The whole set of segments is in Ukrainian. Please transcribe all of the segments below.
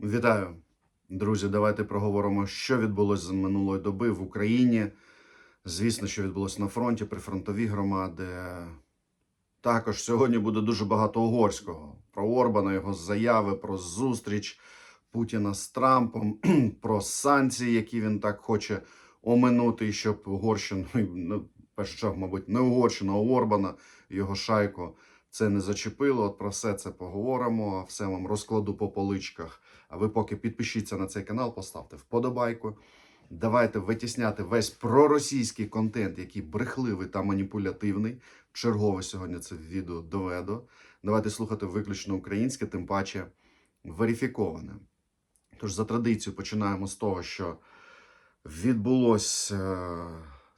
Вітаю, друзі. Давайте проговоримо, що відбулося з минулої доби в Україні. Звісно, що відбулося на фронті, прифронтові громади. Також сьогодні буде дуже багато угорського про Орбана, його заяви, про зустріч Путіна з Трампом, про санкції, які він так хоче оминути, щоб Угорщину, ну, першу чергу, мабуть, не Угорщину, а Орбана, його шайку це не зачепило. От про все це поговоримо. Все вам розкладу по поличках. А ви поки підпишіться на цей канал, поставте вподобайку. Давайте витісняти весь проросійський контент, який брехливий та маніпулятивний. Чергове сьогодні це відео доведу. Давайте слухати виключно українське, тим паче верифіковане. Тож за традицією починаємо з того, що відбулось, е,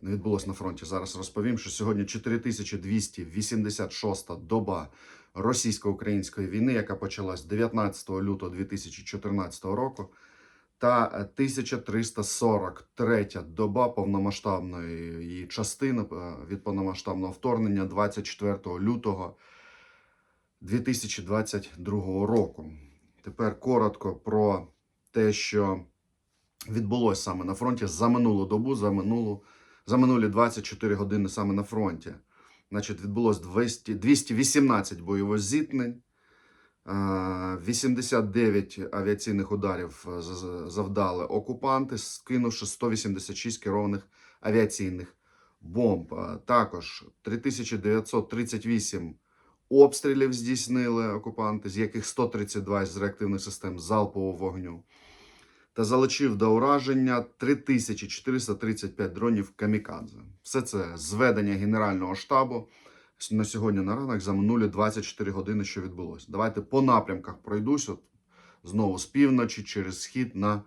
не відбулось на фронті. Зараз розповім, що сьогодні 4286 доба російсько-української війни, яка почалась 19 лютого 2014 року, та 1343 доба повномасштабної частини е, від повномасштабного вторгнення 24 лютого 2022 року. Тепер коротко про те, що відбулося саме на фронті за минулу добу, за минулу за минулі 24 години саме на фронті. Значить, відбулось 200, 218 бойових зіткнень, е, 89 авіаційних ударів е, завдали окупанти, скинувши 186 керованих авіаційних бомб. Е, Також 3938 обстрілів здійснили окупанти, з яких 132 з реактивних систем залпового вогню та залучив до ураження 3435 дронів камікадзе. Все це зведення Генерального штабу на сьогодні на ранок за минулі 24 години, що відбулося. Давайте по напрямках пройдусь. От знову з півночі через схід на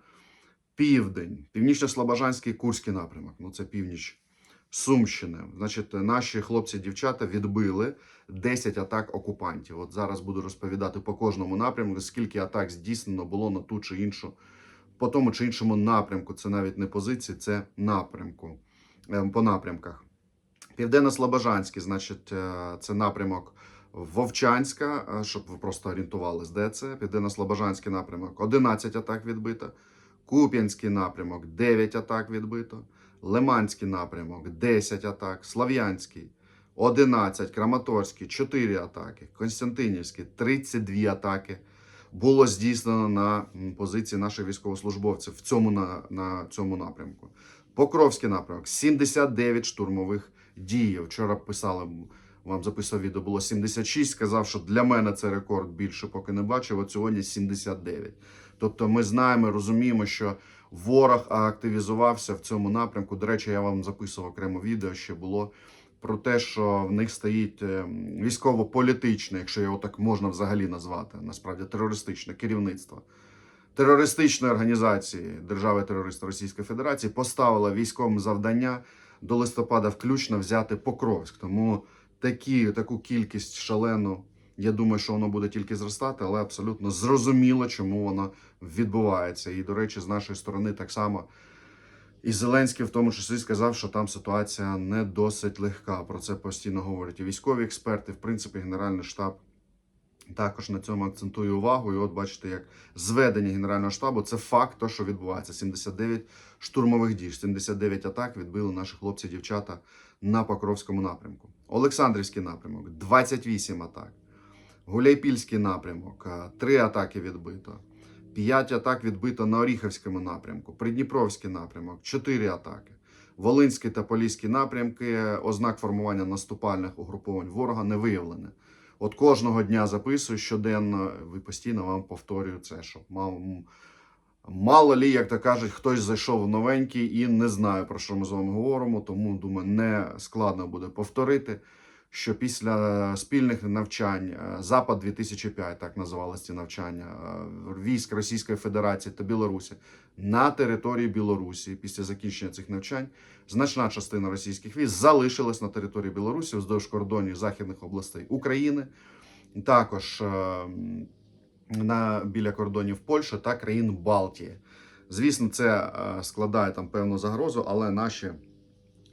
південь. Північно-Слобожанський Курський напрямок. Ну це північ Сумщини. Значить, наші хлопці-дівчата відбили 10 атак окупантів. От зараз буду розповідати по кожному напрямку, скільки атак здійснено було на ту чи іншу по тому чи іншому напрямку. Це навіть не позиції, це напрямку е, по напрямках. Південно-Слобожанський, значить, е, це напрямок Вовчанська, е, щоб ви просто орієнтувались, де це. Південно-Слобожанський напрямок 11 атак відбито. Куп'янський напрямок 9 атак відбито. Лиманський напрямок 10 атак. Слав'янський 11, Краматорський 4 атаки. Константинівський 32 атаки було здійснено на позиції наших військовослужбовців в цьому на, на цьому напрямку. Покровський напрямок 79 штурмових дій. Вчора писали вам записував відео, було 76. Сказав, що для мене це рекорд більше поки не бачив. От сьогодні 79. Тобто, ми знаємо, розуміємо, що ворог активізувався в цьому напрямку. До речі, я вам записував окремо відео, ще було про те, що в них стоїть е, військово-політичне, якщо його так можна взагалі назвати, насправді терористичне керівництво терористичної організації держави-терориста Російської Федерації поставила військовим завдання до листопада включно взяти Покровськ. Тому такі, таку кількість шалену. Я думаю, що воно буде тільки зростати, але абсолютно зрозуміло, чому воно відбувається. І, до речі, з нашої сторони так само і Зеленський в тому числі сказав, що там ситуація не досить легка. Про це постійно говорять і військові експерти, в принципі, Генеральний штаб також на цьому акцентує увагу. І от бачите, як зведення Генерального штабу це факт, то, що відбувається. 79 штурмових дій, 79 атак відбили наші хлопці дівчата на Покровському напрямку. Олександрівський напрямок 28 атак. Гуляйпільський напрямок 3 атаки відбито. 5 атак відбито на Оріхівському напрямку. Придніпровський напрямок 4 атаки. Волинський та Поліський напрямки ознак формування наступальних угруповань ворога не виявлено. От кожного дня записую щоденно, ви постійно вам повторюю це, щоб мав, мало лі, як то кажуть, хтось зайшов новенький і не знаю, про що ми з вами говоримо, тому думаю, не складно буде повторити, що після спільних навчань е, Запад 2005, так називалися ці навчання, е, військ Російської Федерації та Білорусі на території Білорусі після закінчення цих навчань значна частина російських військ залишилась на території Білорусі вздовж кордонів західних областей України, також е, на біля кордонів Польщі та країн Балтії. Звісно, це складає там певну загрозу, але наші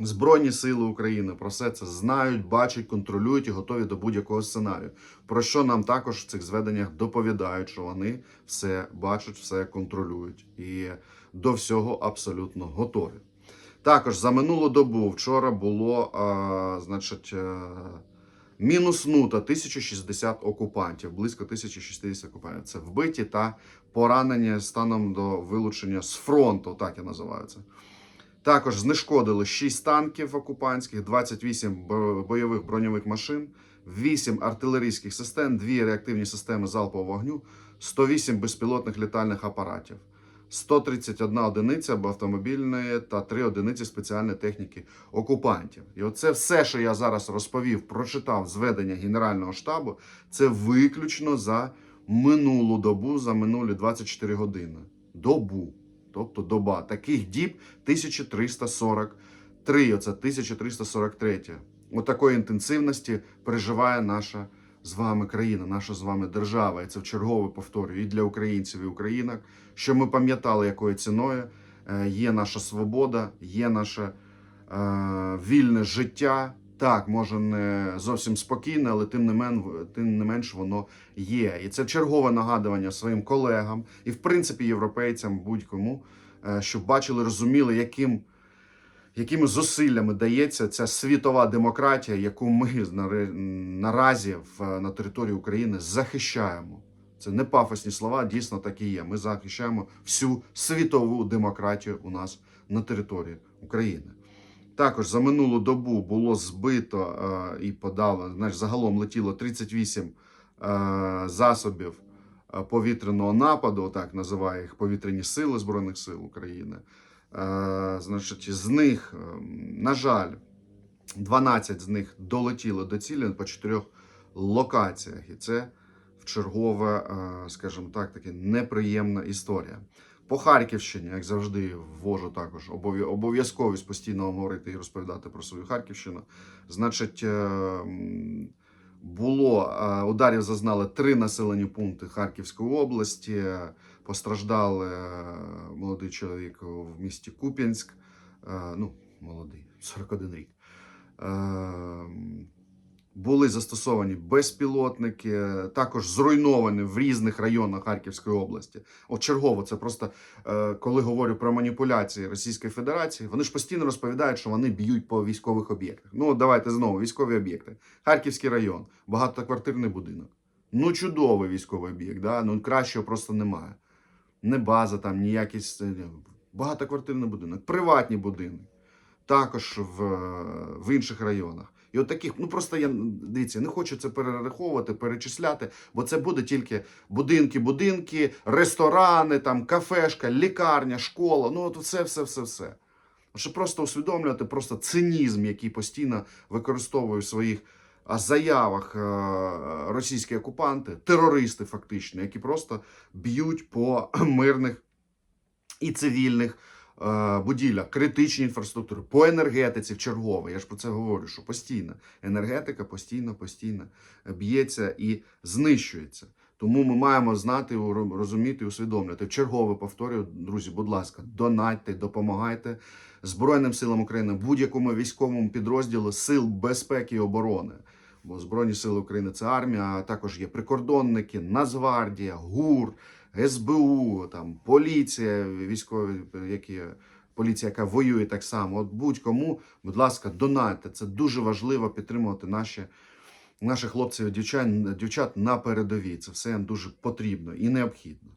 Збройні сили України про все це знають, бачать, контролюють і готові до будь-якого сценарію. Про що нам також в цих зведеннях доповідають, що вони все бачать, все контролюють і до всього абсолютно готові. Також за минулу добу вчора було, а, значить, е, мінуснуто 1060 окупантів, близько 1060 окупантів. Це вбиті та поранені станом до вилучення з фронту, так я називаю це. Також знешкодили 6 танків окупантських, 28 бо- бойових броньових машин, 8 артилерійських систем, 2 реактивні системи залпового вогню, 108 безпілотних літальних апаратів, 131 одиниця автомобільної та 3 одиниці спеціальної техніки окупантів. І оце все, що я зараз розповів, прочитав зведення Генерального штабу, це виключно за минулу добу, за минулі 24 години. Добу. Тобто доба. Таких діб 1343. Оце 1343. От такої інтенсивності переживає наша з вами країна, наша з вами держава. І це вчергове повторюю і для українців і українок, що ми пам'ятали, якою ціною е, є наша свобода, є наше е, вільне життя. Так, може не зовсім спокійне, але тим не, мен, тим не менш воно є. І це чергове нагадування своїм колегам і, в принципі, європейцям, будь-кому, е, щоб бачили, розуміли, яким, якими зусиллями дається ця світова демократія, яку ми наразі в, на території України захищаємо. Це не пафосні слова, дійсно так і є. Ми захищаємо всю світову демократію у нас на території України. Також за минулу добу було збито е, і подало, значить, загалом летіло 38 е, засобів е, повітряного нападу, так називає їх повітряні сили Збройних сил України. Е, значить, з них, е, на жаль, 12 з них долетіло до цілі по чотирьох локаціях. І це вчергове, е, скажімо так, таки неприємна історія. По Харківщині, як завжди, ввожу також обов'язковість постійно говорити і розповідати про свою Харківщину. Значить, е, було е, ударів зазнали три населені пункти Харківської області. Постраждали е, молодий чоловік в місті Куп'янськ. Ну, молодий, 41 рік. Е, Були застосовані безпілотники, також зруйновані в різних районах Харківської області. От чергово, це просто е, коли говорю про маніпуляції Російської Федерації, вони ж постійно розповідають, що вони б'ють по військових об'єктах. Ну, давайте знову військові об'єкти. Харківський район, багатоквартирний будинок. Ну, чудовий військовий об'єкт, да? ну кращого просто немає. Не база там, ніякий с- багатоквартирний будинок, приватні будинки, також в, в інших районах. І от таких, ну просто я дивіться, не хочу це перераховувати, перечисляти, бо це буде тільки будинки, будинки, ресторани, там кафешка, лікарня, школа. Ну от все, все, все, все. Щоб просто усвідомлювати просто цинізм, який постійно використовує в своїх заявах е, російські окупанти, терористи, фактично, які просто б'ють по мирних і цивільних будівлях, критичній інфраструктури, по енергетиці в чергове. Я ж про це говорю, що постійно енергетика постійно, постійно б'ється і знищується. Тому ми маємо знати, розуміти усвідомлювати. Чергове повторюю, друзі, будь ласка, донатьте, допомагайте Збройним силам України, будь-якому військовому підрозділу сил безпеки і оборони. Бо Збройні сили України це армія, а також є прикордонники, Нацгвардія, ГУР, СБУ, там поліція, військові, які поліція, яка воює так само. От будь-кому, будь ласка, донатьте. Це дуже важливо підтримувати наші, наших хлопців і дівчат, дівчат на передовій. Це все дуже потрібно і необхідно.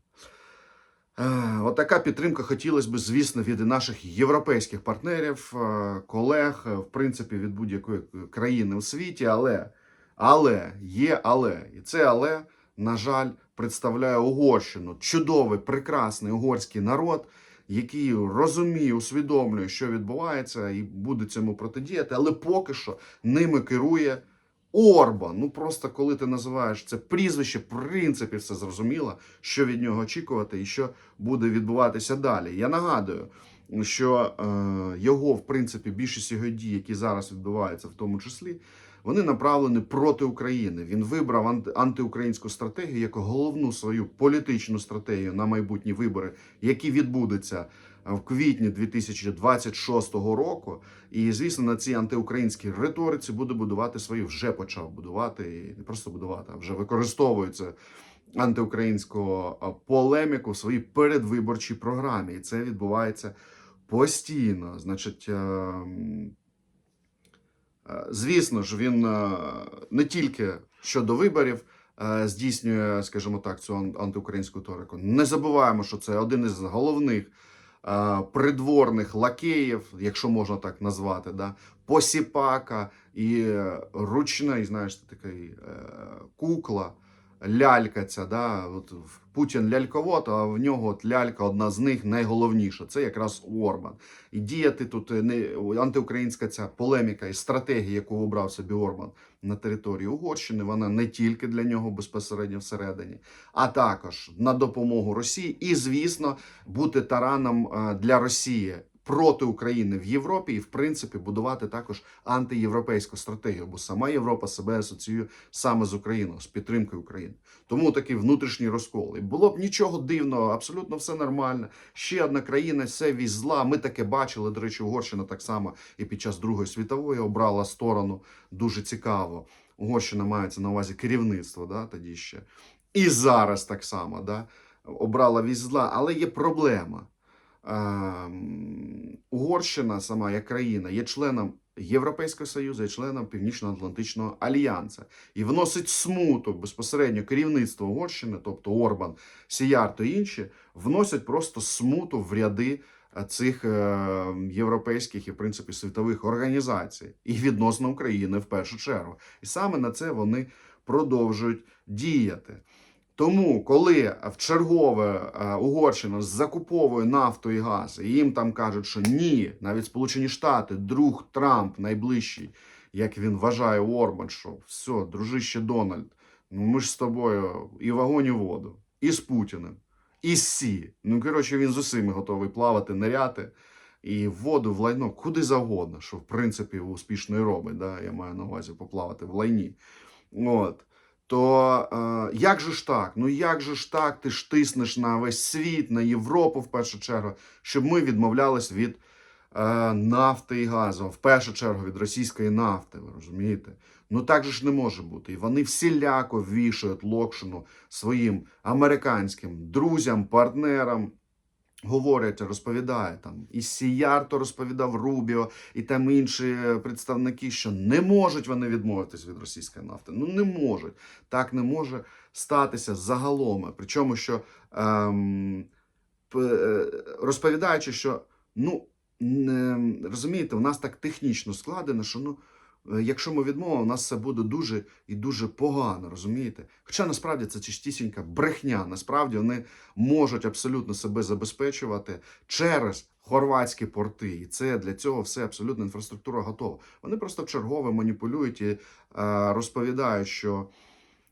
Е, Отака підтримка хотілося б, звісно, від наших європейських партнерів, е, колег, е, в принципі, від будь-якої країни у світі, але, але є але. І це але, на жаль, представляє Угорщину. Чудовий, прекрасний угорський народ, який розуміє, усвідомлює, що відбувається, і буде цьому протидіяти, але поки що ними керує. Орбан, ну просто коли ти називаєш це прізвище, в принципі, все зрозуміло, що від нього очікувати і що буде відбуватися далі. Я нагадую, що е, його, в принципі, більшість його дій, які зараз відбуваються, в тому числі, вони направлені проти України. Він вибрав анти- антиукраїнську стратегію як головну свою політичну стратегію на майбутні вибори, які відбудуться в квітні 2026 року. І, звісно, на цій антиукраїнській риториці буде будувати свою, вже почав будувати, і не просто будувати, а вже використовується антиукраїнську полеміку в своїй передвиборчій програмі. І це відбувається постійно. Значить, е, м, е, звісно ж, він е, не тільки щодо виборів е, здійснює, скажімо так, цю антиукраїнську торику. Не забуваємо, що це один із головних е, придворних лакеїв, якщо можна так назвати, да? посіпака і ручний, знаєш, такий е, кукла, лялька ця, да? от, Путін ляльковод, а в нього от лялька одна з них найголовніша. Це якраз Орбан. І діяти тут е, не антиукраїнська ця полеміка і стратегія, яку обрав собі Орбан на території Угорщини, вона не тільки для нього безпосередньо всередині, а також на допомогу Росії, і звісно, бути тараном е, для Росії. Проти України в Європі і в принципі будувати також антиєвропейську стратегію, бо сама Європа себе асоціює саме з Україною, з підтримкою України. Тому такий внутрішній розкол. І було б нічого дивного, абсолютно все нормально. Ще одна країна, все вісь зла. Ми таке бачили. До речі, Угорщина так само і під час Другої світової обрала сторону. Дуже цікаво. Угорщина мається на увазі керівництво, да, тоді ще. І зараз так само, да, обрала вісь зла, але є проблема. Угорщина сама як країна є членом Європейського Союзу, є членом Північно-Атлантичного альянсу і вносить смуток безпосередньо керівництво Угорщини, тобто Орбан, Сіяр та інші, вносять просто смуту в ряди е, цих е, європейських і в принципі світових організацій і відносно України в першу чергу. І саме на це вони продовжують діяти. Тому, коли в чергове е, Угорщина закуповує нафту і газ, і їм там кажуть, що ні, навіть Сполучені Штати, друг Трамп найближчий, як він вважає Орбан, що все, дружище Дональд, ну ми ж з тобою і в вогонь, воду, і з Путіним, і з Сі. Ну, коротше, він з усіми готовий плавати, ниряти. І в воду, в лайно, куди завгодно, що в принципі успішно і робить. Да? Я маю на увазі поплавати в лайні. От то е, як же ж так? Ну як же ж так? Ти ж тиснеш на весь світ, на Європу в першу чергу, щоб ми відмовлялись від е, нафти і газу, в першу чергу від російської нафти, ви розумієте? Ну так же ж не може бути. І вони всіляко вішають локшину своїм американським друзям, партнерам. Говорять, розповідає там і Сіяр то розповідав Рубіо, і там інші представники, що не можуть вони відмовитись від російської нафти. Ну не можуть. Так не може статися загалом. Причому, що ем, е, розповідаючи, що ну не, розумієте, у нас так технічно складено, що ну. Е, Якщо ми відмовимо, у нас все буде дуже і дуже погано, розумієте? Хоча насправді це чистісінька брехня. Насправді вони можуть абсолютно себе забезпечувати через хорватські порти. І це для цього все абсолютно інфраструктура готова. Вони просто чергове маніпулюють і е, розповідають, що.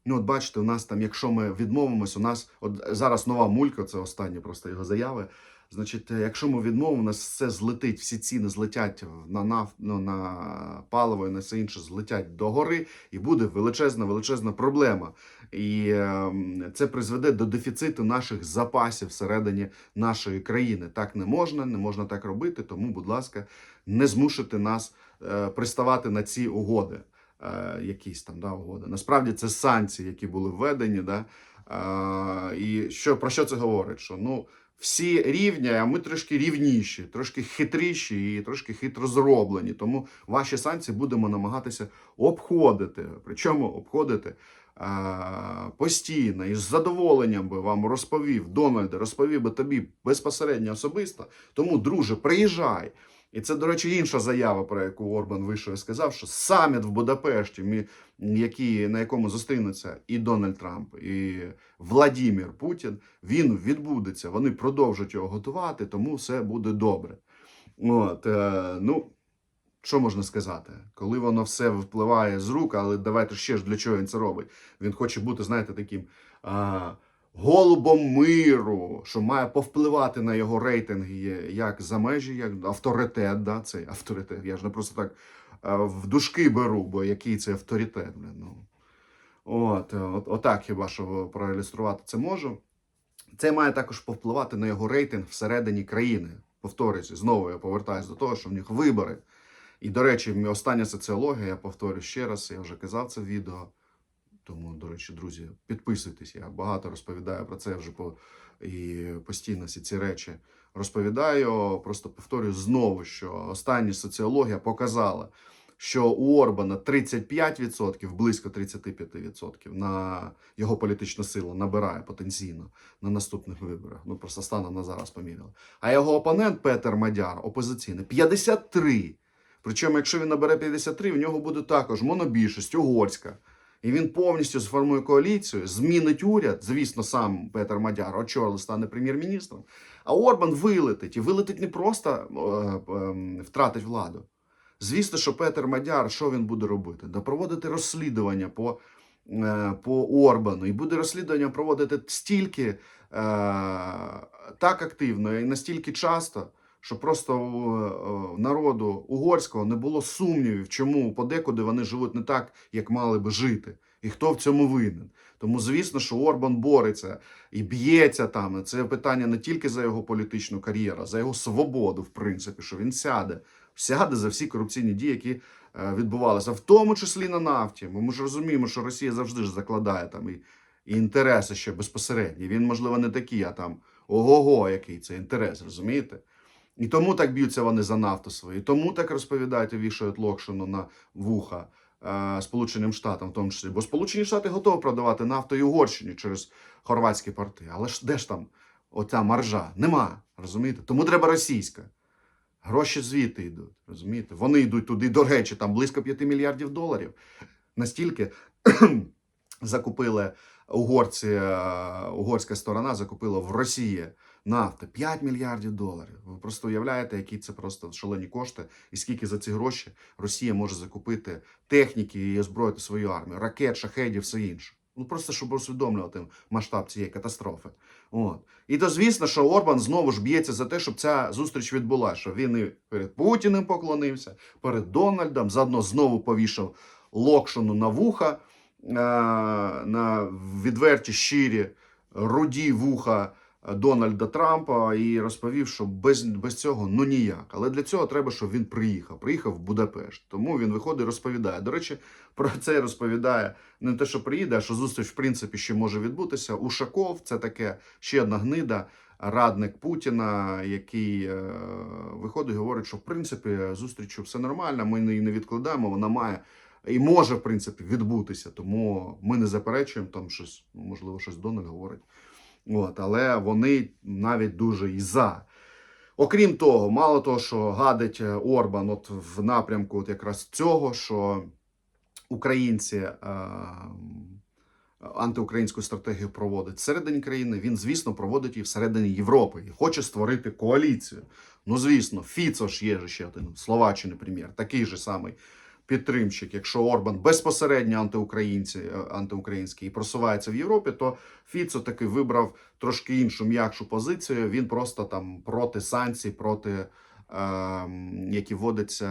Ну, от бачите, у нас там, якщо ми відмовимось, у нас от зараз нова мулька, це останні просто його заяви. Значить, е, якщо ми відмовимо, у нас все злетить, всі ціни злетять на наф, ну, на паливо і на все інше злетять до гори, і буде величезна, величезна проблема. І е, це призведе до дефіциту наших запасів всередині нашої країни. Так не можна, не можна так робити. Тому, будь ласка, не змушуйте нас е, приставати на ці угоди. Е, якісь там да, угоди. Насправді це санкції, які були введені. Да? І що, про що це говорить? Що ну, всі рівні, а ми трошки рівніші, трошки хитріші і трошки хитро зроблені. Тому ваші санкції будемо намагатися обходити. Причому обходити е, постійно і з задоволенням би вам розповів Дональде, розповів би тобі безпосередньо особисто. Тому, друже, приїжджай. І це, до речі, інша заява, про яку Орбан вийшов і сказав, що саміт в Будапешті, який, на якому зустрінуться і Дональд Трамп, і Владімір Путін, він відбудеться. Вони продовжать його готувати, тому все буде добре. От, е, ну, що можна сказати? Коли воно все впливає з рук, але давайте ще ж для чого він це робить? Він хоче бути, знаєте, таким. А, голубом миру, що має повпливати на його рейтинги як за межі, як авторитет. Да, цей авторитет. Я ж не просто так е, в дужки беру, бо який це авторитет. Блин, ну. От, е, от, отак хіба що проілюструвати це можу. Це має також повпливати на його рейтинг всередині країни. повторююся, знову я повертаюся до того, що в них вибори. І, до речі, остання соціологія, я повторю ще раз, я вже казав це відео. Тому, до речі, друзі, підписуйтесь. Я багато розповідаю про це вже по і постійно всі ці речі розповідаю. Просто повторюю знову, що остання соціологія показала, що у Орбана 35%, близько 35% на його політичну силу набирає потенційно на наступних виборах. Ну просто станом на зараз поміряли. А його опонент Петер Мадяр, опозиційний, 53%. Причому, якщо він набере 53, в нього буде також монобільшість, угорська. І він повністю сформує коаліцію, змінить уряд. Звісно, сам Петер Мадяр очолить, стане прем'єр-міністром. А Орбан вилетить. І вилетить не просто е, е, втратить владу. Звісно, що Петер Мадяр, що він буде робити? Да проводити розслідування по, е, по Орбану. І буде розслідування проводити стільки е, так активно і настільки часто, що просто у е, народу угорського не було сумнівів, чому подекуди вони живуть не так, як мали би жити, і хто в цьому винен. Тому, звісно, що Орбан бореться і б'ється там. Це питання не тільки за його політичну кар'єру, а за його свободу, в принципі, що він сяде, сяде за всі корупційні дії, які е, відбувалися, в тому числі на нафті. Ми ж розуміємо, що Росія завжди ж закладає там і, і інтереси ще безпосередні. Він, можливо, не такий, а там ого-го, який це інтерес, розумієте? І тому так б'ються вони за нафту свою, і тому так розповідають і вішають локшину на вуха е, Сполученим Штатам, в тому числі. Бо Сполучені Штати готові продавати нафту і Угорщині через хорватські порти. Але ж де ж там оця маржа? Нема. Розумієте? Тому треба російська. Гроші звідти йдуть. Розумієте? Вони йдуть туди, до речі, там близько 5 мільярдів доларів. Настільки закупили угорці, е, угорська сторона закупила в Росії нафти 5 мільярдів доларів. Ви просто уявляєте, які це просто шалені кошти, і скільки за ці гроші Росія може закупити техніки і озброїти свою армію, ракет, шахедів, все інше. Ну просто щоб усвідомлювати масштаб цієї катастрофи. От. І то звісно, що Орбан знову ж б'ється за те, щоб ця зустріч відбулася. Що він і перед Путіним поклонився, перед Дональдом, заодно знову повішав локшину на вуха, е, на відверті щирі руді вуха Дональда Трампа і розповів, що без, без цього ну ніяк. Але для цього треба, щоб він приїхав. Приїхав в Будапешт. Тому він виходить і розповідає. До речі, про це розповідає не те, що приїде, а що зустріч, в принципі, ще може відбутися. Ушаков це таке ще одна гнида. Радник Путіна, який е, виходить і говорить, що в принципі зустрічу все нормально, ми її не відкладаємо, вона має і може, в принципі, відбутися. Тому ми не заперечуємо там щось, можливо, щось Дональд говорить. От, але вони навіть дуже і за. Окрім того, мало того, що гадить е, Орбан от в напрямку от якраз цього, що українці е, антиукраїнську стратегію проводить всередині країни, він, звісно, проводить її всередині Європи і хоче створити коаліцію. Ну, звісно, Фіцо ж є ще один Словаччини, прем'єр, такий же самий підтримщик. Якщо Орбан безпосередньо антиукраїнці, е, антиукраїнський і просувається в Європі, то Фіцо таки вибрав трошки іншу м'якшу позицію. Він просто там проти санкцій, проти е, які вводяться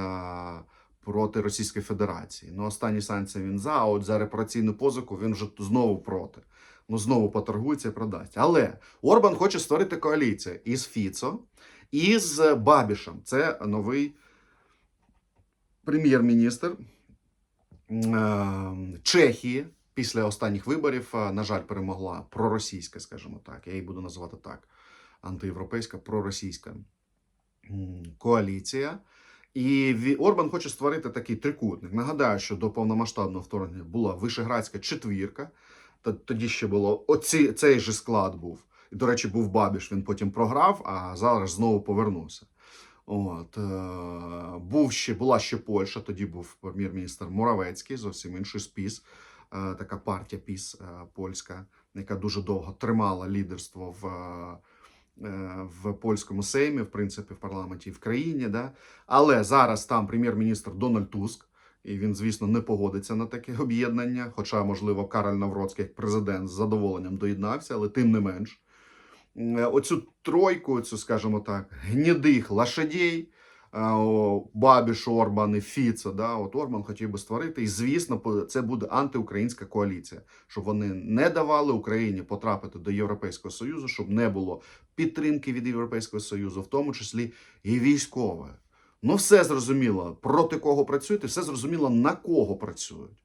проти Російської Федерації. Ну, останні санкції він за, а от за репараційну позику він вже знову проти. Ну, знову поторгується і продасть. Але Орбан хоче створити коаліцію із Фіцо і з Бабішем. Це новий прем'єр-міністр е, Чехії. Після останніх виборів, е, на жаль, перемогла проросійська, скажімо так. Я її буду називати так: антиєвропейська проросійська коаліція. І Орбан хоче створити такий трикутник. Нагадаю, що до повномасштабного вторгнення була Вишеградська четвірка. Тоді ще було оці, цей же склад був. І, до речі, був Бабіш, він потім програв, а зараз знову повернувся. От, е, був ще, була ще Польща, тоді був прем'єр-міністр Моравецький, зовсім інший спіс, е, така партія ПІС е, польська, яка дуже довго тримала лідерство в, в польському сеймі, в принципі, в парламенті і в країні. Да? Але зараз там прем'єр-міністр Дональд Туск, і він, звісно, не погодиться на таке об'єднання. Хоча, можливо, Кароль Навроцький, як президент, з задоволенням доєднався, але тим не менш. Е, Оцю тройку, цю, скажімо так, гнідих лошадей е, Бабіш, Орбан і Фіцо. Да? От Орбан хотів би створити. І, звісно, це буде антиукраїнська коаліція, щоб вони не давали Україні потрапити до Європейського Союзу, щоб не було підтримки від Європейського Союзу, в тому числі і військової. Ну, все зрозуміло, проти кого працюють, і все зрозуміло, на кого працюють.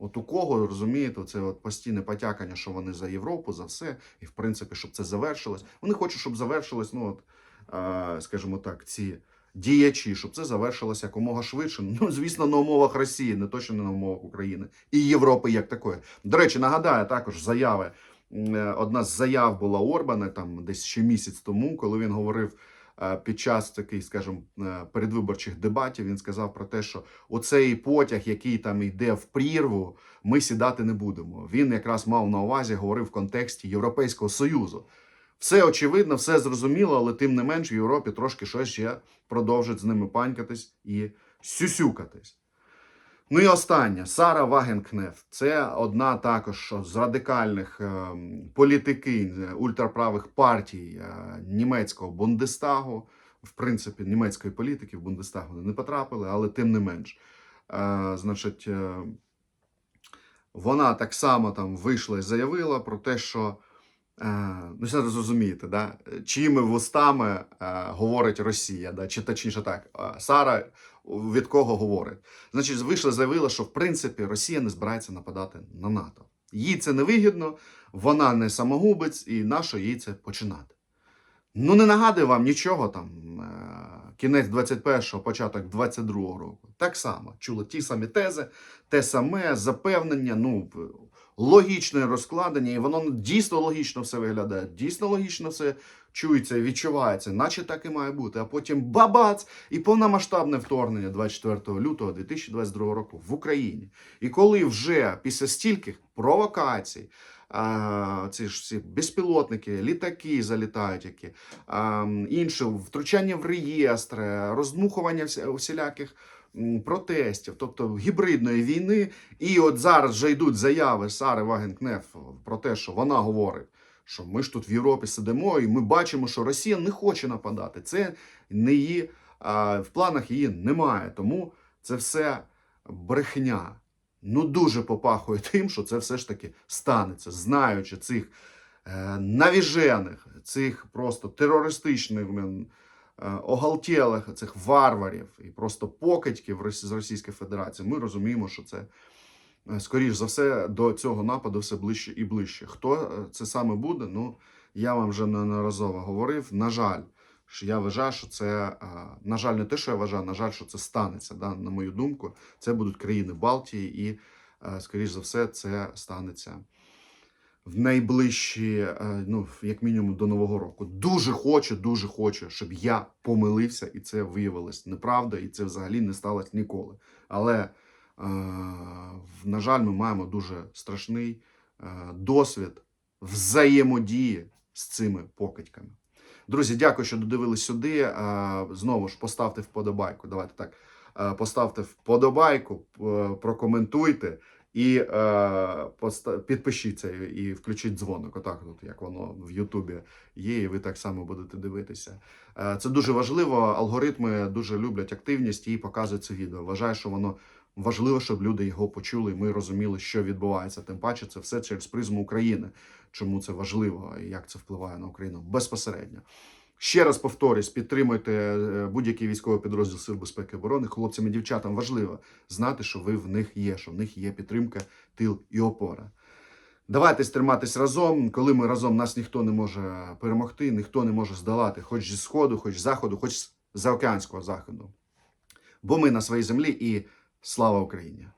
От у кого, розумієте, це от постійне потякання, що вони за Європу, за все, і в принципі, щоб це завершилось. Вони хочуть, щоб завершилось, ну от, скажімо так, ці діячі, щоб це завершилося якомога швидше. Ну, звісно, на умовах Росії, не точно не на умовах України і Європи як такої. До речі, нагадаю також заяви. е, Одна з заяв була Орбана там десь ще місяць тому, коли він говорив під час таких, скажімо, е, передвиборчих дебатів. Він сказав про те, що оцей потяг, який там йде в прірву, ми сідати не будемо. Він якраз мав на увазі, говорив в контексті Європейського Союзу. Все очевидно, все зрозуміло, але тим не менш в Європі трошки щось ще продовжить з ними панькатись і сюсюкатись. Ну і останнє Сара Вагенкнеф. Це одна також з радикальних ем, політикинь е, ультраправих партій е, німецького Бундестагу. В принципі, німецької політики в Бундестаг вони не потрапили, але тим не менш. Е, значить, е, вона так само там вийшла і заявила про те, що ну, це зрозумієте, да? чиїми вустами е, говорить Росія, да? чи точніше так, е, Сара від кого говорить. Значить, вийшла, заявила, що в принципі Росія не збирається нападати на НАТО. Їй це не вигідно, вона не самогубець, і нащо їй це починати? Ну, не нагадую вам нічого там. е, Кінець 21-го, початок 22-го року. Так само чули ті самі тези, те саме запевнення, ну логічне розкладення, і воно дійсно логічно все виглядає, дійсно логічно все чується відчувається, наче так і має бути. А потім бабац і повномасштабне вторгнення 24 лютого 2022 року в Україні. І коли вже після стільких провокацій. А, ці ж ці безпілотники, літаки залітають, які а, інше втручання в реєстри, роздмухування всіляких протестів, тобто гібридної війни. І от зараз вже йдуть заяви Сари Вагенкнеф про те, що вона говорить, що ми ж тут в Європі сидимо, і ми бачимо, що Росія не хоче нападати. Це не її в планах її немає. Тому це все брехня. Ну дуже попахує тим, що це все ж таки станеться, знаючи цих е, навіжених, цих просто терористичних оголтілих, цих варварів і просто покидьків з Російської Федерації. Ми розуміємо, що це е, скоріш за все до цього нападу все ближче і ближче. Хто е, це саме буде? Ну я вам вже неодноразово говорив. На жаль, що я вважаю, що це е, на жаль, не те, що я вважаю, на жаль, що це станеться. Да, на мою думку, це будуть країни Балтії, і е, скоріш за все, це станеться в найближчі, е, ну як мінімум, до нового року. Дуже хочу, дуже хочу, щоб я помилився, і це виявилось неправда, і це взагалі не сталося ніколи. Але, е, на жаль, ми маємо дуже страшний е, досвід взаємодії з цими покидьками. Друзі, дякую, що додивились сюди. Знову ж поставте вподобайку. Давайте так. Поставте вподобайку, прокоментуйте і е, підпишіться і включіть дзвоник. Отак, от, як воно в Ютубі є, і ви так само будете дивитися. Е, Це дуже важливо. Алгоритми дуже люблять активність і показують це відео. Вважаю, що воно важливо, щоб люди його почули, і ми розуміли, що відбувається. Тим паче, це все через призму України. Чому це важливо і як це впливає на Україну безпосередньо. Ще раз повторюсь, підтримуйте е, будь-який військовий підрозділ Сил безпеки і оборони. Хлопцям і дівчатам важливо знати, що ви в них є, що в них є підтримка, тил і опора. Давайте триматись разом. Коли ми разом, нас ніхто не може перемогти, ніхто не може здолати, хоч зі сходу, хоч з заходу, хоч з заокеанського заходу. Бо ми на своїй землі і слава Україні!